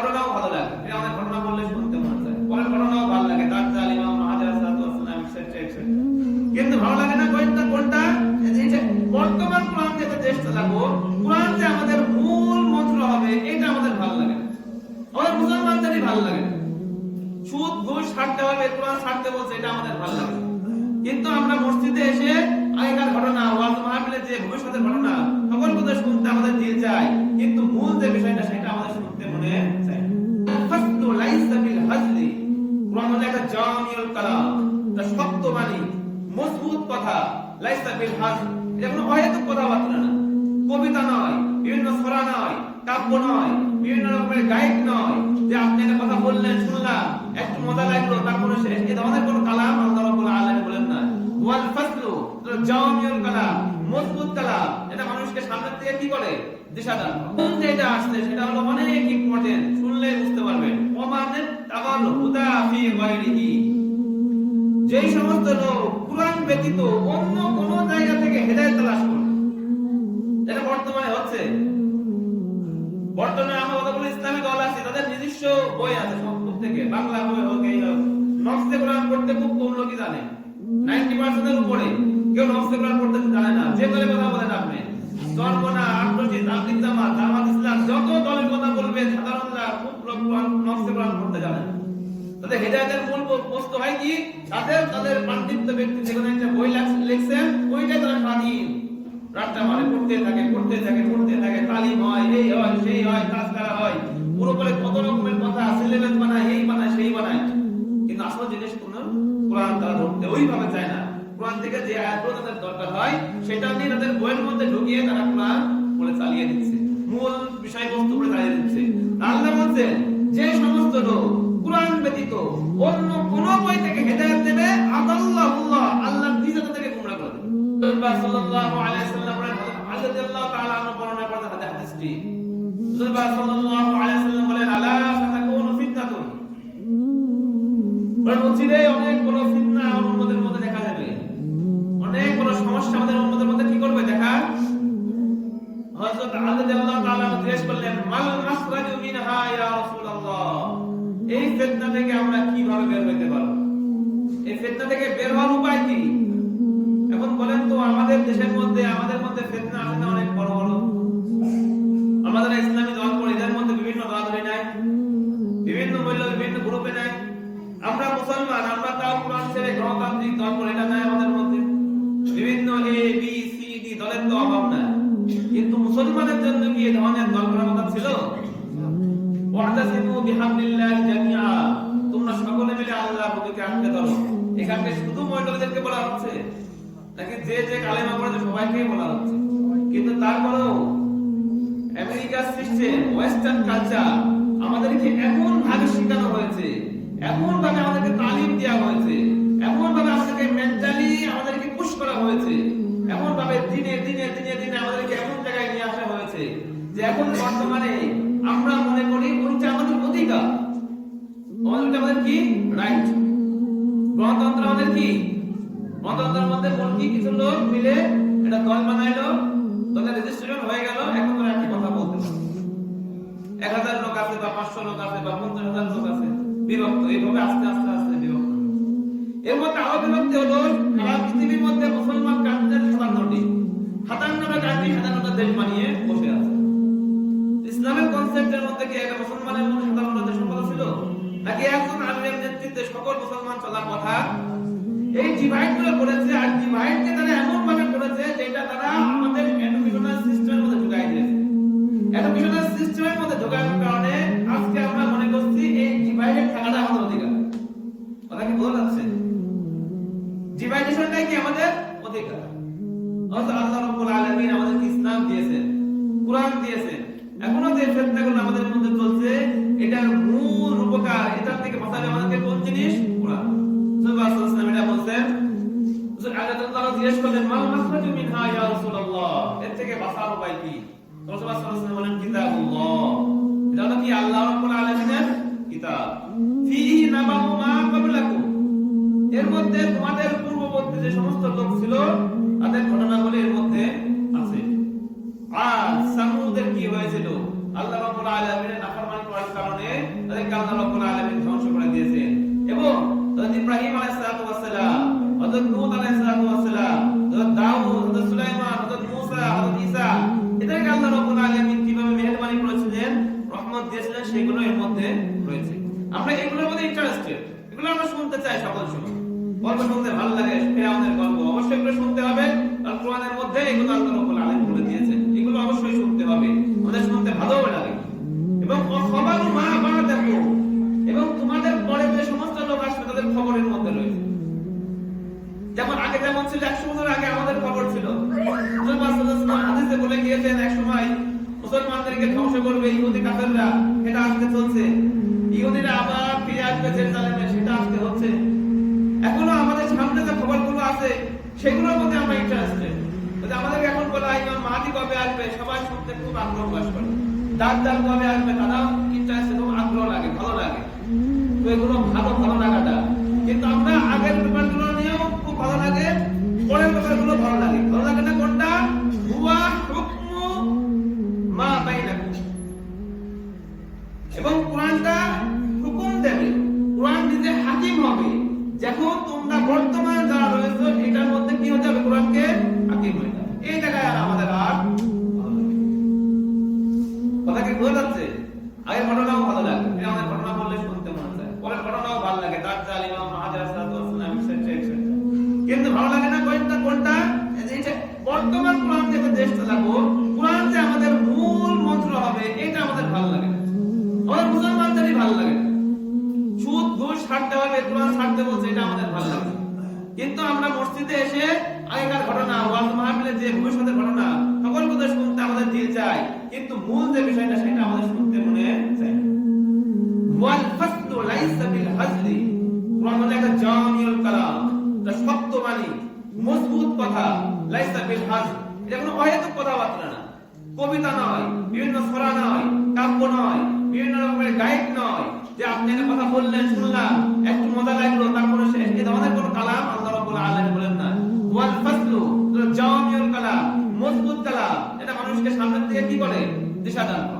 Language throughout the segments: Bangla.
ঘটনাও ভালো লাগে। ফিরাউনের ঘটনা বললে শুনতে মনে চায়। পরের ঘটনাও ভালো লাগে। তার জাল ইমাম এটসেট্রা এটসেট্রা কিন্তু ভালো লাগে না কোনটা? কোনটা বর্তমান কোরআন যেটা দেশ চালাবো কোরআন যে আমাদের মূল মন্ত্র হবে, এটা আমাদের ভালো লাগে। আমাদের মুসলমানদেরই ভালো লাগে। সুদ, ঘুষ ছাড়তে হবে কোরআন ছাড়তে বলছে, এটা আমাদের ভালো লাগে কিন্তু আমরা মসজিদে এসে আগেকার ঘটনা, ওয়াজ মাহফিলে যে ভবিষ্যতের ঘটনা, সকল কথা শুনতে আমাদের দিল চাই কিন্তু মূল যে বিষয়টা সেটা আমাদের শুনতে মনে চাই। লাইসা বিল হাজলি। হলো একটা জামিউল কালাম। এটা শক্ত বাণী, মজবুত কথা। লাইসা বিল হাজল। এটা কোনো অহেতুক কথাবার্তা না। কবিতা নয়, বিভিন্ন ছড়া নয়, কাব্য নয়, বিভিন্ন রকমের গায়ক নয়। যে আপনি একটা কথা বললেন, শুনলাম, একটু মজা লাগল, তারপরে সে এ ধরনের কোনো কালাম আল্লাহ রাব্বুল আলামিন বলেন না। ওয়াল ফাসলু জামিউল কালাম। মজবুত কালাম এটা মানুষকে সামনে থেকে কি করে? দিশা দান কোন যেটা আসছে, সেটা হলো অনেক ইম্পর্টেন্ট শুনলে বুঝতে পারবেন। ওমানের তাওয়াল হুদা ফি গায়রিহি। যেই সমস্ত লোক কোরআন ব্যতীত অন্য কোন জায়গা থেকে হেদায়েত তালাশ করে। এটা বর্তমানে হচ্ছে। বর্তমানে আমরা কতগুলো ইসলামী দল আছে, তাদের নিজস্ব বই আছে সব থেকে। বাংলা বই হোক, এই হোক। নকশে কোরআন পড়তে খুব কম লোকই জানে। নাইনটি পার্সেন্টের উপরে। কেউ নকশে কোরআন পড়তে জানে না। যে দলের কথা বলেন আপনি। কথা মানে থাকে হয়, এই হয়, সেই হয় করা হয়। বানায়, এই বানায়, সেই বানায়। কিন্তু আসল জিনিস কোন? ওইভাবে চায় না। কোরআন থেকে যে আয়াতগুলো তাদের দরকার হয়, সেটা নিয়ে তাদের বইয়ের মধ্যে ঢুকিয়ে তারা কোরআন বলে চালিয়ে দিচ্ছে। মূল বিষয়বস্তু করে চালিয়ে দিচ্ছে। আল্লাহ বলছেন, যে সমস্ত লোক কোরআন ব্যতীত অন্য কোন বই থেকে হেদায়েত দেবে আদাল্লাহুল্লাহ, আল্লাহ নিজে তাদেরকে গুমরা করে দেবে। সাল্লাল্লাহু আলাইহি বলেন রাদিয়াল্লাহু তাআলা আনহু বর্ণনা করেন হাদিসটি। সাল্লাল্লাহু আলাইহি কীভাবে বের হতে পারব এই ফিতনা থেকে বের হওয়ার উপায় কি? এখন বলেন তো, আমাদের দেশের মধ্যে, আমাদের মধ্যে ফিতনা আছে না অনেক বড় বড়? আমাদের ইসলামী দল করে এদের মধ্যে বিভিন্ন দলাদলি নাই? বিভিন্ন মূল্য, বিভিন্ন গ্রুপে নাই? আমরা মুসলমান, আমরা তাও কোরআন ছেড়ে গণতান্ত্রিক দল করে এটা নাই আমাদের মধ্যে। বিভিন্ন এ বি সি ডি দলের তো অভাব নাই। কিন্তু মুসলমানের জন্য কি এই ধরনের দল করার কথা ছিল? ওয়াতাসিমু বিহাবলিল্লাহি তোমরা তালিম দেওয়া হয়েছে এমন ভাবে দিনে দিনে দিনে দিনে আমাদেরকে এমন জায়গায় নিয়ে আসা হয়েছে যে এখন বর্তমানে আমরা মনে করি ওইটা আমাদের অধিকার। আমাদের আমাদের কি? রাইট গণতন্ত্র আমাদের কি? গণতন্ত্রের মধ্যে মূল কি কিছু লোক মিলে একটা দল বানাইলো? দলের রেজিস্ট্রেশন হয়ে গেল এখন তারা একটি কথা বলতে পারে এক হাজার লোক আছে বা পাঁচশো লোক আছে বা পঞ্চাশ হাজার লোক আছে, বিভক্ত, এইভাবে আস্তে আস্তে আস্তে বিভক্ত। এর মধ্যে আরও বিভক্তি হলো, সারা পৃথিবীর মধ্যে মুসলমান কান্ট্রির সাতান্নটি। সাতান্নটা কান্ট্রি সাতান্নটা দেশ বানিয়ে বসে আছে। ইসলামের কনসেপ্টের মধ্যে কি একটা মুসলমানের মধ্যে সাধারণত দেশের কথা ছিল? নাকি একজন আলিমের নেতৃত্বে সকল মুসলমান চলার কথা? এই ডিভাইডগুলো করেছে আর ডিভাইড কে তারা এমন ভাবে করেছে যেটা তারা আমাদের এডুকেশনাল সিস্টেমের মধ্যে ঢুকাই দিয়েছে। এডুকেশনাল সিস্টেমের মধ্যে কারণে আজকে আমরা মনে করছি এই ডিভাইডেড থাকাটা আমাদের অধিকার। কথা কি বোঝা যাচ্ছে? ডিভাইডেশনটাই কি আমাদের অধিকার? আল্লাহ রাব্বুল আলামিন আমাদেরকে ইসলাম দিয়েছেন, কোরআন দিয়েছেন এখনও যে ফেতনাগুলো আমাদের মধ্যে চলছে, এটার মূল উপকার, এটার থেকে বাঁচাবে আমাদেরকে কোন জিনিস? কোরআন উপায় কি? রাসূলুল্লাহ সাল্লাল্লাহু আলাইহি বলেন এর মধ্যে তোমাদের পূর্ববর্তী যে সমস্ত লোক ছিল, তাদের ঘটনাগুলি এর মধ্যে আছে। আর আল্লাহ রাব্বুল আলামিনের নাফরমানি করার কারণে তাদেরকে আল্লাহ রাব্বুল আলামিন ধ্বংস করে দিয়েছেন। এবং হযরত ইব্রাহিম আলাইহিস সালাতু ওয়াস সালাম হযরত নূহ আলাইহিস সালাতু ওয়াস সালাম হযরত দাউদ, হযরত সুলাইমান, হযরত মূসা, হযরত ঈসা, এদেরকে আল্লাহ রাব্বুল আলামিন কীভাবে মেহেরবানি করেছিলেন, রহমত দিয়েছিলেন, সেগুলো এর মধ্যে রয়েছে। আমরা এগুলোর মধ্যে ইন্টারেস্টেড এগুলো আমরা শুনতে চাই সকল সময়। গল্প শুনতে ভালো লাগে, ফেরাউনের গল্প অবশ্যই এগুলো শুনতে হবে, কারণ কোরআনের মধ্যে এগুলো আল্লাহ রাব্বুল আলামিন বলে দিয়েছেন। অবশ্যই শুনতে হবে। আমাদের শুনতে ভালোও লাগে। এবং খবর মা মা দেখো। এবং তোমাদের পরে যে সমস্ত লোক আসবে, তাদের খবরের মধ্যে রয়েছে। যেমন আগে যেমন ছিল, একশো বছর আগে আমাদের খবর ছিল। হাদিসে বলে গিয়েছেন, এক সময় মুসলমানদেরকে ধ্বংস করবে ইহুদি কাফেররা। এটা আজকে চলছে। ইহুদিরা আবার ফিরে আসবে জেরুজালেমে, সেটা আজকে হচ্ছে। এখনও আমাদের সামনে যে খবরগুলো আছে, সেগুলোর মধ্যে আমরা ইন্টারেস্টেড যদি আমাদেরকে এখন বলা ইমাম আসবে সবাই শুনতে খুব আগ্রহ প্রকাশ করে। দাঁত দাঁত কবে আসবে তারাও ইন্টারেস্টেড এবং আগ্রহ লাগে, ভালো লাগে। তো এগুলো ভালো ভালো লাগাটা কিন্তু আমরা আগের ব্যাপারগুলো নিয়েও খুব ভালো লাগে, পরের ব্যাপারগুলো ভালো লাগে। ভালো লাগে না কোনটা? মা এবং কোরআনটা কিন্তু ভালো লাগে না কোনটা বর্তমান কোরআন যে দেশ চালাবো, কোরআন যে আমাদের মূল মন্ত্র হবে, এটা আমাদের ভালো লাগে। আমাদের মুসলমানদেরই ভালো লাগে। সুদ, ঘুষ ছাড়তে হবে, কোরআন ছাড়তে বলছে, এটা আমাদের ভালো লাগে কিন্তু আমরা মসজিদে এসে আগেকার ঘটনা, ওয়াজ মাহফিলের যে ভবিষ্যতের ঘটনা, সকল কথা শুনতে আমাদের দিল চাই কিন্তু মূল যে বিষয়টা, সেটা আমাদের শুনতে মনে চাই ওয়াল ফাসলু বিভিন্ন রকমের গায়ক নয়। যে আপনি কথা বললেন, শুনলাম মজা লাগল, তারপরে শেষ এটা আমাদের কোনো না। ওয়াল কালাম, মজবুত কালাম। এটা মানুষকে সামনের দিকে কি করে দিশা দান করে।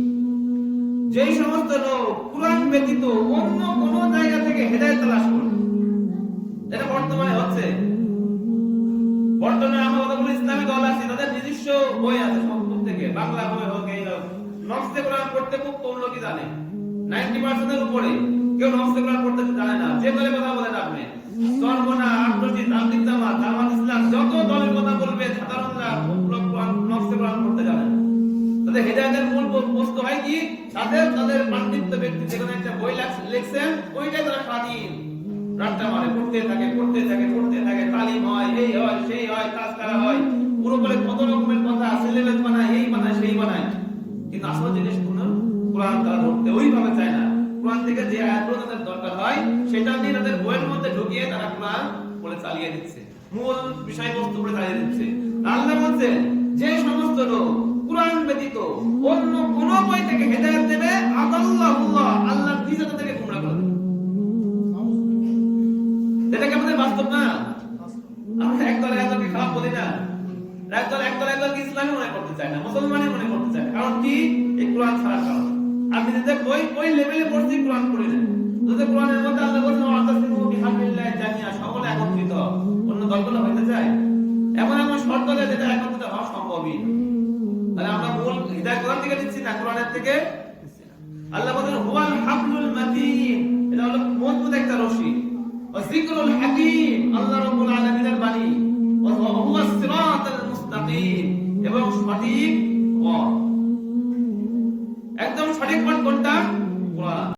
যেই সমস্ত লোক কোরআন ব্যতীত অন্য কোন জায়গা থেকে হেদায়েত তালাশ করে এটা বর্তমানে হচ্ছে। বর্তমানে কতগুলো ইসলামী দল আছে, তাদের নিজস্ব বই আছে সব থেকে। বাংলা বই হোক, এই হোক। নকশে কোরআন পড়তে খুব কম লোকই জানে। নাইনটি পার্সেন্টের উপরে কেউ নকশে কোরআন পড়তে জানে না। যে দলের কথা বলেন আপনি। চরমনা আটটি তাবলিগ জামাত জামাত ইসলাম, যত দলের কথা বলবে সাধারণরা নকশে কোরআন পড়তে জানে না তাদের হেদায়েতের মূল বস্তু হয় কি? তাদের তাদের পাণ্ডিত্য ব্যক্তি যেখানে একটা বই লিখছেন ওইটাই তারা স্বাধীন। রাতটা মারে পড়তে থাকে পড়তে থাকে পড়তে থাকে তালিম হয়, এই হয়, সেই হয়, কাজ করা হয়? পুরো করে কত রকমের কথা, সিলেবাস বানায়, এই বানায়, সেই বানায়। কিন্তু আসল জিনিস কোনো? কোরআন তারা ধরতে ওইভাবে চায় না। কোরআন থেকে যে আয়াতগুলো তাদের দরকার হয়, সেটা নিয়ে তাদের বইয়ের মধ্যে ঢুকিয়ে তারা কোরআন বলে চালিয়ে দিচ্ছে। মূল বিষয়বস্তু বলে চালিয়ে দিচ্ছে। আল্লাহ বলছেন, যে সমস্ত লোক কোরআন ব্যতীত অন্য কোন বই থেকে হেদায়েত দেবে আল্লাহ গুমরা করে দেবে। এটা কি আমাদের বাস্তব না? আমরা একদল একদলকে খারাপ বলি না। একদল একদল একদলকে ইসলামী মনে করতে চায় না, মুসলমানই মনে করতে চায় না। কারণ কি? এই কোরআন ছাড়ার কারণ। যদি বই ওই লেভেলে পড়ছি কোরআন পড়ে নেন। যদি কোরআনের মধ্যে আল্লাহ সকলে একত্রিত। অন্য দলগুলো হইতে চায়? এমন এমন শর্ত যেটা একত্রিত হওয়া সম্ভবই না। তাহলে আমরা মূল হৃদয় কোরআন থেকে নিচ্ছি না? কোরআনের থেকে? আল্লাহ বলেন হুয়াল হাবলুল মাতিন। এটা হলো মজবুত একটা রশি। ওয়াজিকরুল হাকিম, আল্লাহ রাব্বুল আলামিনের বাণী। ও হুয়া সিরাতাল মুস্তাকিম। এবং সঠিক পথ। একদম সঠিক পথ কোনটা? কোরআন।